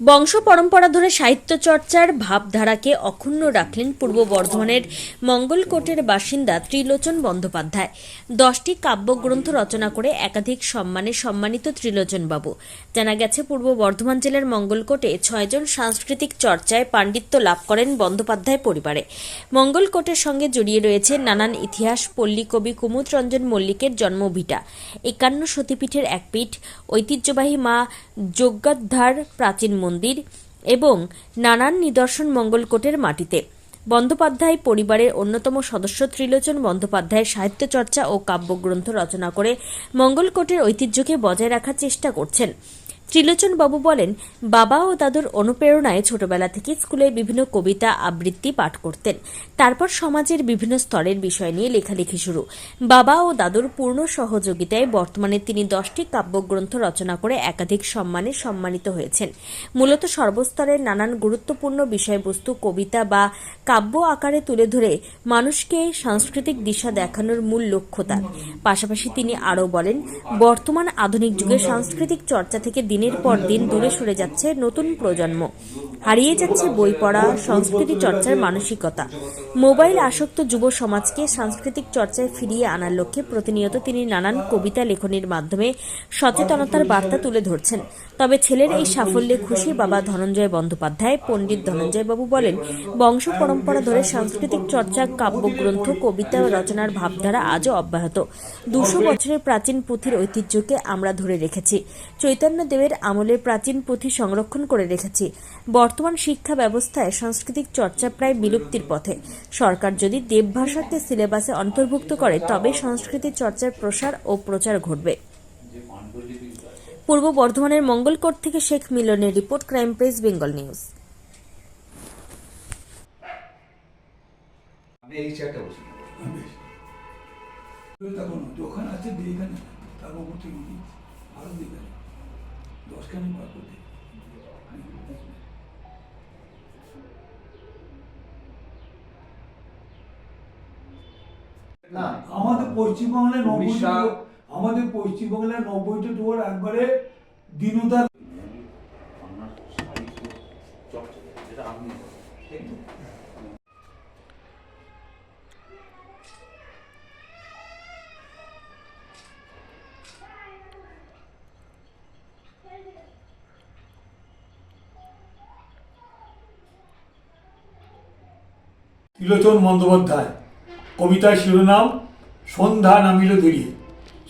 বংশ পরম্পরা ধরে সাহিত্য চর্চার ভাবধারাকে অক্ষুণ্ণ রাখলেন পূর্ব বর্ধমানের মঙ্গলকোটের বাসিন্দা ত্রিলোচন বন্দ্যোপাধ্যায়। দশটি কাব্যগ্রন্থ রচনা করে একাধিক সম্মানে সম্মানিত ত্রিলোচন বাবু জানা গেছে, পূর্ব বর্ধমান জেলার মঙ্গলকোটে ছয়জন সাংস্কৃতিক চর্চায় পাণ্ডিত্য লাভ করেন বন্দ্যোপাধ্যায় পরিবারে। মঙ্গলকোটের সঙ্গে জড়িয়ে রয়েছে নানান ইতিহাস, পল্লী কবি কুমুদ রঞ্জন মল্লিকের জন্মভিটা। একান্ন সতীপীঠের এক পীঠ, ঐতিহ্যবাহী মা যজ্ঞাধার প্রাচীন মন্দির। এবং নানান নিদর্শন মঙ্গলকোটের মাটিতে। বন্দ্যোপাধ্যায় পরিবারের অন্যতম সদস্য ত্রিলোচন বন্দ্যোপাধ্যায়ের সাহিত্য চর্চা ও কাব্যগ্রন্থ রচনা করে মঙ্গলকোটের ঐতিহ্যকে বজায় রাখার চেষ্টা করছেন। ত্রিলোচন বাবু বলেন, বাবা ও দাদুর অনুপ্রেরণায় ছোটবেলা থেকে স্কুলে বিভিন্ন কবিতা আবৃত্তি পাঠ করতেন। তারপর সমাজের বিভিন্ন স্তরের বিষয় নিয়ে লেখালেখি শুরু। বাবা ও দাদুর পূর্ণ সহযোগিতায় বর্তমানে তিনি দশটি কাব্যগ্রন্থ রচনা করে একাধিক সম্মানে সম্মানিত হয়েছেন। মূলত সর্বস্তরের নানান গুরুত্বপূর্ণ বিষয়বস্তু কবিতা বা কাব্য আকারে তুলে ধরে মানুষকে সাংস্কৃতিক দিশা দেখানোর মূল লক্ষ্য তার। পাশাপাশি তিনি আরও বলেন, বর্তমান আধুনিক যুগে সাংস্কৃতিক চর্চা থেকে দিনের পর দিন দূরে সরে যাচ্ছে নতুন প্রজন্ম। হারিয়ে যাচ্ছে বই পড়া, সংস্কৃতি চর্চার মানসিকতা। মোবাইল আসক্ত যুব সমাজকে সাংস্কৃতিক চর্চায় ফিরিয়ে আনার লক্ষ্যে প্রতিনিয়ত তিনি নানান কবিতা লেখনির মাধ্যমে সচেতনতার বার্তা তুলে ধরছেন। তবে ছেলের এই সাফল্যে খুশি বাবা ধনঞ্জয় বন্দ্যোপাধ্যায়, পণ্ডিত ধনঞ্জয় বাবু বলেন, বংশ পরম্পরা ধরে সাংস্কৃতিক চর্চা, কাব্যগ্রন্থ, কবিতা রচনার ভাবধারা আজও অব্যাহত। দুশো বছরের প্রাচীন পুঁথির ঐতিহ্যকে আমরা ধরে রেখেছি। চৈতন্য দেবের আমলের প্রাচীন পুঁথি সংরক্ষণ করে রেখেছি। বর্তমান শিক্ষা ব্যবস্থায় সাংস্কৃতিক চর্চা প্রায় বিলুপ্তির পথে। সরকার যদি দেবভাষাকে সিলেবাসে অন্তর্ভুক্ত করে তবে সংস্কৃতি চর্চার প্রসার ও প্রচার ঘটবে। পূর্ব বর্ধমানের মঙ্গলকোট থেকে শেখ মিলনের report crime press Bengal news. এই চেয়ারটা বসি তখন যখন আছে দিয়ে এখানে। তারপর করতে গিয়ে আরও দিয়ে দশখানি পার করতে। না। আমাদের পশ্চিমবাংলায় উড়িষ্যা- আমাদের পশ্চিমবাংলায় নব্বইটা ডুয়ার একবারে দিনুদার বাংলার সাহিত্য চর্চা যেটা আপনি তাই তো? ত্রিলোচন বন্দ্যোপাধ্যায়। কবিতার শিরোনাম, সন্ধ্যা নামিল ধরিয়ে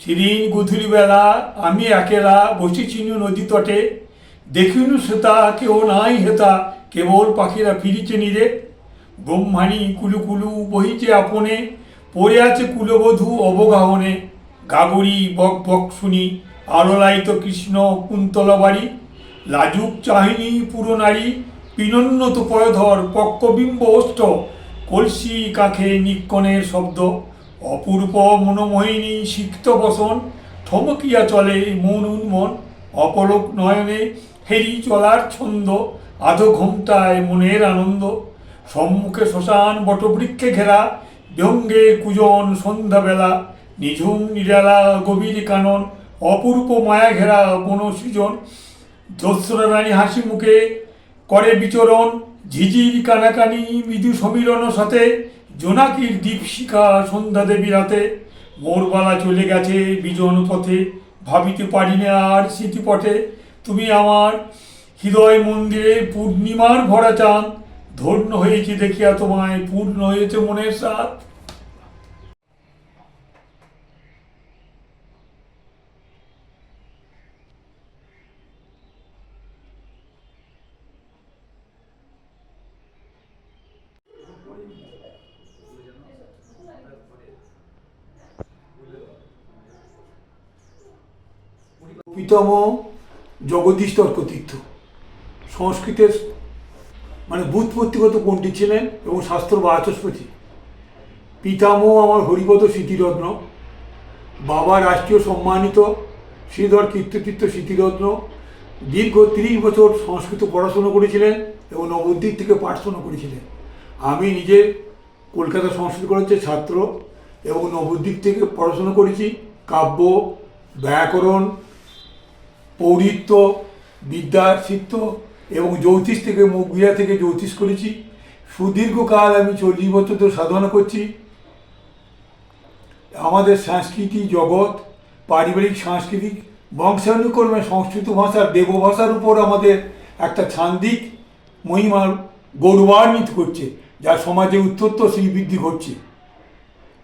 সেদিন গধূলি বেলা আমি একেলা বসেছিনু নদী তটে। দেখিনু শ্রোতা কেউ নাই হেতা, কেবল পাখিরা ফিরিছে নিরে। ব্রহ্মাণী কুলু কুলু বহিছে আপনে, পড়ে আছে কুলবধূ অবগাহনে। গাগরি বক বক শুনি, আলোলায়িত কৃষ্ণ কুন্তলা বাড়ি। লাজুক চাহিনী পুরো নারী পিনন্নত পয়ধর পক্কবিম্ব অষ্ট কলসি কাখে নিক্কণের শব্দ, অপূর্ব মনোমোহিনী সিক্ত বসন, থমকিয়া চলে মন উন্মন অপলক নয়নে হেরি চলার ছন্দ, আধো ঘোমটায় মনের আনন্দ, সম্মুখে শ্মশান বটবৃক্ষে ঘেরা, ব্যঙ্গে কুজন সন্ধ্যাবেলা, নিঝুম নিরালা গভীর কানন, অপূর্ব মায়া ঘেরা বনসৃজন দস্যুরা রানী হাসি মুখে করে বিচরণ ঝিঝির কানাকানি, মৃদু সমীরণ সাথে জোনাকির দীপশিখা সন্ধ্যা দেবী রাতে। মোরবালা চলে গেছে বিজন পথে, ভাবিতে পারি না আর স্মৃতিপথে। তুমি আমার হৃদয় মন্দিরে পূর্ণিমার ভরা চাঁদ, ধন্য হয়েছে দেখিয়া তোমায়, পূর্ণ হয়েছে মনের সাথ পিতামহ জগদীশ তর্কতীর্থ সংস্কৃতের মানে বুৎপত্তিগত পণ্ডিত ছিলেন এবং শাস্ত্র বাচস্পতি পিতামহ আমার হরিপদ স্মৃতিরত্ন, বাবা রাষ্ট্রীয় সম্মানিত শ্রীধর কীর্ততীর্থ স্মৃতিরত্ন, দীর্ঘ তিরিশ বছর সংস্কৃত পড়াশোনা করেছিলেন এবং নবদ্বীপ থেকে পাঠশোনা করেছিলেন। আমি নিজে কলকাতা সংস্কৃত কলেজের ছাত্র এবং নবদ্বীপ থেকে পড়াশোনা করেছি। কাব্য, ব্যাকরণ পৌরিত্য বিদ্যার সিদ্ধ এবং জ্যোতিষ থেকে মুখ বিয়া থেকে জ্যোতিষ করেছি। সুদীর্ঘকাল আমি চল্লিশ বছর ধরে সাধনা করছি। আমাদের সাংস্কৃতিক জগৎ, পারিবারিক, সাংস্কৃতিক, বংশানুক্রমে সংস্কৃত ভাষার দেবভাষার উপর আমাদের একটা ছান্দিক মহিমার গৌরবান্বিত করছে, যা সমাজে উত্তরোত্তর শ্রীবৃদ্ধি ঘটছে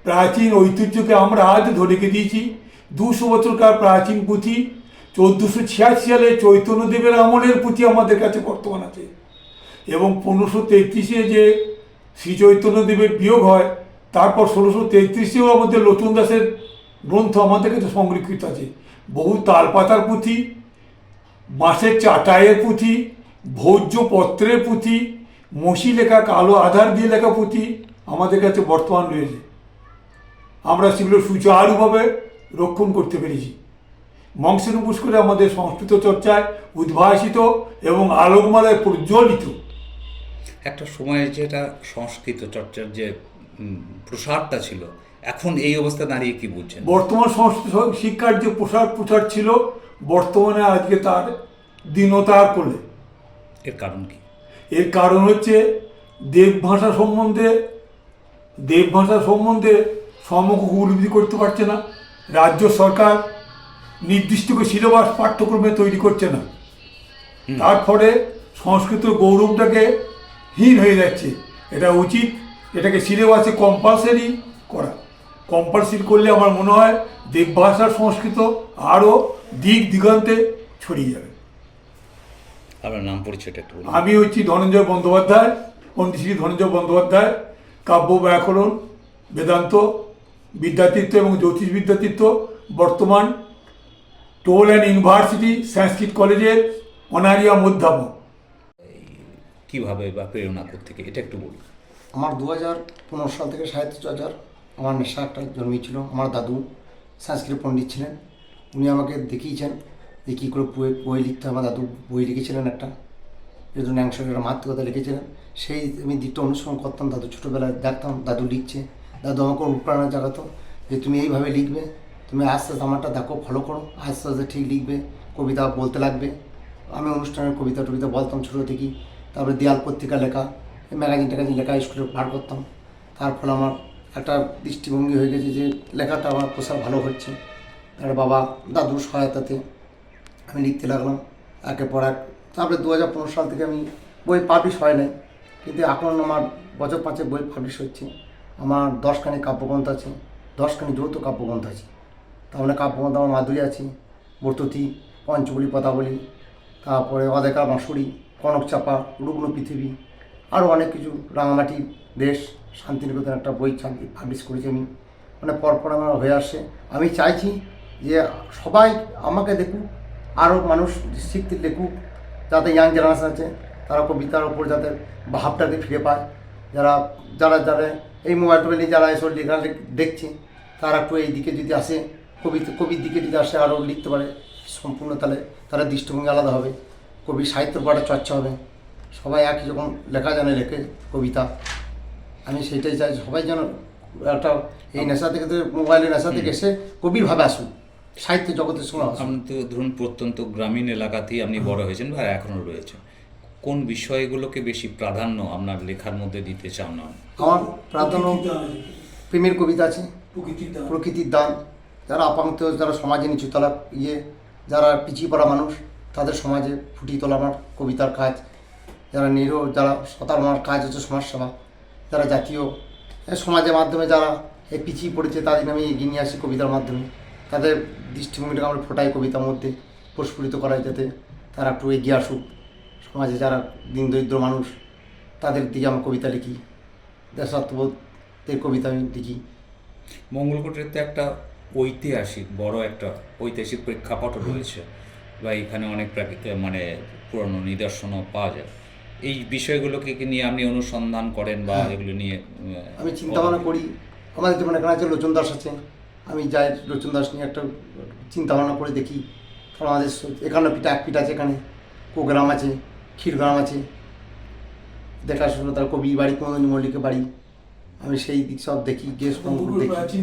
প্রাচীন ঐতিহ্যকে আমরা আজ ধরে রেখে দিয়েছি। দুশো বছরকার প্রাচীন পুঁথি চোদ্দোশো ছিয়াশি সালে চৈতন্যদেবের আমলের পুঁথি আমাদের কাছে বর্তমান আছে। এবং পনেরোশো তেত্রিশে যে শ্রী চৈতন্যদেবের বিয়োগ হয়, তারপর ষোলোশো তেত্রিশেও আমাদের লোচন দাসের গ্রন্থ আমাদের কাছে সংরক্ষিত আছে। বহু তালপাতার পুঁথি, বাঁশের চাটাইয়ের পুঁথি ভোজ্য পত্রের পুঁথি, মসি লেখা, কালো আধার দিয়ে লেখা পুঁথি আমাদের কাছে বর্তমান রয়েছে। আমরা সেগুলো সুচারুভাবে রক্ষণ করতে পেরেছি। বংশানুপুষ করে আমাদের সংস্কৃত চর্চায় উদ্ভাসিত এবং আলোকমালায় প্রজ্বলিত। একটা সময়ে যেটা সংস্কৃত চর্চার যে প্রসারটা ছিল এখন এই অবস্থা দাঁড়িয়ে কি বুঝছেন? বর্তমান সংস্কৃত শিক্ষার যে প্রসার প্রচার ছিল বর্তমানে আজকে তার দীনতার করলে এর কারণ কি? এর কারণ হচ্ছে দেবভাষা সম্বন্ধে দেবভাষা সম্বন্ধে সমগ্র করতে পারছে না। রাজ্য সরকার নির্দিষ্ট করে সিলেবাস পাঠ্যক্রমে তৈরি করছে না। তার ফলে সংস্কৃত গৌরবটাকে হীন হয়ে যাচ্ছে। এটা উচিত এটাকে সিলেবাসে কম্পালসারি করা। কম্পালসারি করলে আমার মনে হয় দেবভাষার সংস্কৃত আরও দিক দিগন্তে ছড়িয়ে যাবে। আপনার নাম পরিচয়টা একটু আমি হচ্ছি ধনঞ্জয় বন্দ্যোপাধ্যায় পণ্ডিত শ্রী ধনঞ্জয় বন্দ্যোপাধ্যায় কাব্য ব্যাকরণ বেদান্ত বিদ্যাতীর্থ এবং জ্যোতিষ বিদ্যাতীর্থ বর্তমান টোল অ্যান্ড ইউনিভার্সিটি সংস্কৃত কলেজের অনারিয়াম অধ্যাপক কীভাবে বা প্রেরণা থেকে এটা একটু বলুন। আমার দু হাজার পনেরো সাল থেকে সাহিত্য চর্চার আমার নেশা একটা জন্মেছিল আমার দাদু সংস্কৃত পণ্ডিত ছিলেন। উনি আমাকে দেখিয়েছেন যে কী করে বই বই লিখতে হয়। আমার দাদু বই লিখেছিলেন একটা। যেহেতু ন্যাংশ একটা মাতৃকতা লিখেছিলেন। সেই আমি দ্বিতীয় অনুসরণ করতাম। দাদু ছোটোবেলায় দেখতাম দাদু লিখছে। দাদু আমাকে অনুপ্রেরণা জাগাতো যে তুমি এইভাবে লিখবে। তুমি আস্তে আস্তে আমারটা দেখো ফলো করো আস্তে আস্তে ঠিক লিখবে, কবিতা বলতে লাগবে। আমি অনুষ্ঠানের কবিতা টবিতা বলতাম ছোটো থেকেই। তারপরে দেয়াল পত্রিকা লেখা, ম্যাগাজিন ট্যাগাজিন লেখা, স্কুলে বার করতাম। তার ফলে আমার একটা দৃষ্টিভঙ্গি হয়ে গেছে যে লেখাটা আমার প্রসার ভালো হচ্ছে। তার বাবা দাদুর সহায়তাতে আমি লিখতে লাগলাম। একে পর এক, তারপরে দু হাজার পনেরো সাল থেকে আমি বই পাবলিশ হয় নাই। কিন্তু এখন আমার বছর পাঁচে বই পাবলিশ হচ্ছে। আমার দশখানি কাব্যগ্রন্থ আছে, দশখানি যৌথ কাব্যগ্রন্থ আছে। তার মানে কাব্যগ্রন্থ আমার মাধুরী আছে, বর্ততি, পঞ্চবলি পদাবলী তারপরে অদেকা বাঁশুড়ি, কনক চাপা, রুগ্ন পৃথিবী আরও অনেক কিছু, রাঙামাটি, দেশ, শান্তিনিকেতন একটা বই পাবলিশ করেছি আমি। মানে পরপর আমার হয়ে আসছে। আমি চাইছি যে সবাই আমাকে দেখুক আরও মানুষ শিখতে লেখুক যাতে ইয়াং জেনারেশন আছে, তারা কবিতার ওপর যাতে ভাবটাকে ফিরে পায়। যারা যারা যারা এই মোবাইল টোবাইল নিয়ে যারা এসব লেখ- দেখছে, তারা একটু এই দিকে যদি আসে কবিতা কবির দিকে যদি আসে আরও লিখতে পারে সম্পূর্ণ তাহলে তারা দৃষ্টিভঙ্গি আলাদা হবে। কবি সাহিত্য পড়া চর্চা হবে। সবাই একই যখন লেখা জানে লেখে কবিতা। আমি সেটাই চাই সবাই যেন একটা এই নেশা থেকে তো মোবাইলের নেশা থেকে এসে কবিরভাবে আসুন সাহিত্য জগতের সঙ্গে আপনি তো ধরুন প্রত্যন্ত গ্রামীণ এলাকাতেই আপনি বড় হয়েছেন বা এখনও রয়েছেন। কোন বিষয়গুলোকে বেশি প্রাধান্য আপনার লেখার মধ্যে দিতে চান না? আমার প্রাধান্য প্রেমের কবিতা আছে প্রকৃতির দান। যারা আপান্ত যারা সমাজে নিচু তলা ইয়ে যারা পিছিয়ে পড়া মানুষ, তাদের সমাজে ফুটিয়ে তোলা আমার কবিতার কাজ। যারা নিরীহ, যারা সতার আমার কাজ হচ্ছে সমাজসেবা। যারা জাতীয় সমাজের মাধ্যমে যারা এই পিছিয়ে পড়েছে, তাদের আমি এগিয়ে নিয়ে আসি কবিতার মাধ্যমে। তাদের দৃষ্টিভঙ্গিটাকে আমরা ফোটাই কবিতার মধ্যে, প্রস্ফুটিত করাই যাতে তারা একটু এগিয়ে আসুক। সমাজে যারা দিন দরিদ্র মানুষ, তাদের দিকে আমি কবিতা লিখি। দেশাত্মবোধের কবিতা আমি লিখি। মঙ্গলকোটের তো একটা ঐতিহাসিক বড় একটা ঐতিহাসিক প্রেক্ষাপটও রয়েছে বা এখানে অনেক মানে পুরনো নিদর্শনও পাওয়া যায়। এই বিষয়গুলোকে কি নিয়ে আপনি অনুসন্ধান করেন বা এগুলো নিয়ে আমি চিন্তা ভাবনা করি। আমাদের যেমন এখানে আছে লোচন দাস আছে আমি যাই লোচন দাস নিয়ে একটা চিন্তা ভাবনা করে দেখি। কারণ আমাদের এখানে পিঠা এক পিঠা আছে এখানে কোগ্রাম আছে ক্ষীরগ্রাম আছে। দেখাশোনা তার কবি বাড়ি কুমদনী মল্লিকের বাড়ি। আমি সেই দিক সব দেখি গিয়ে দেখি।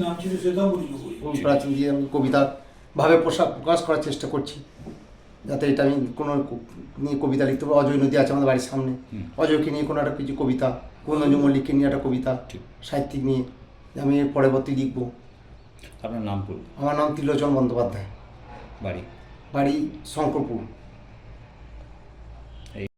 প্রাচীন দিয়ে আমি কবিতা ভাবে পোশাক প্রকাশ করার চেষ্টা করছি। যাতে এটা আমি কোনো নিয়ে কবিতা লিখতে পারি। অজয় নদী আছে আমাদের বাড়ির সামনে। অজয়কে নিয়ে কোনো একটা কিছু কবিতা গন্ধঞ্জ মল্লিককে নিয়ে একটা কবিতা ঠিক। সাহিত্যিক নিয়ে আমি এর পরবর্তী লিখব। আপনার নাম আমার নাম ত্রিলোচন বন্দ্যোপাধ্যায়। বাড়ি? বাড়ি শঙ্করপুর।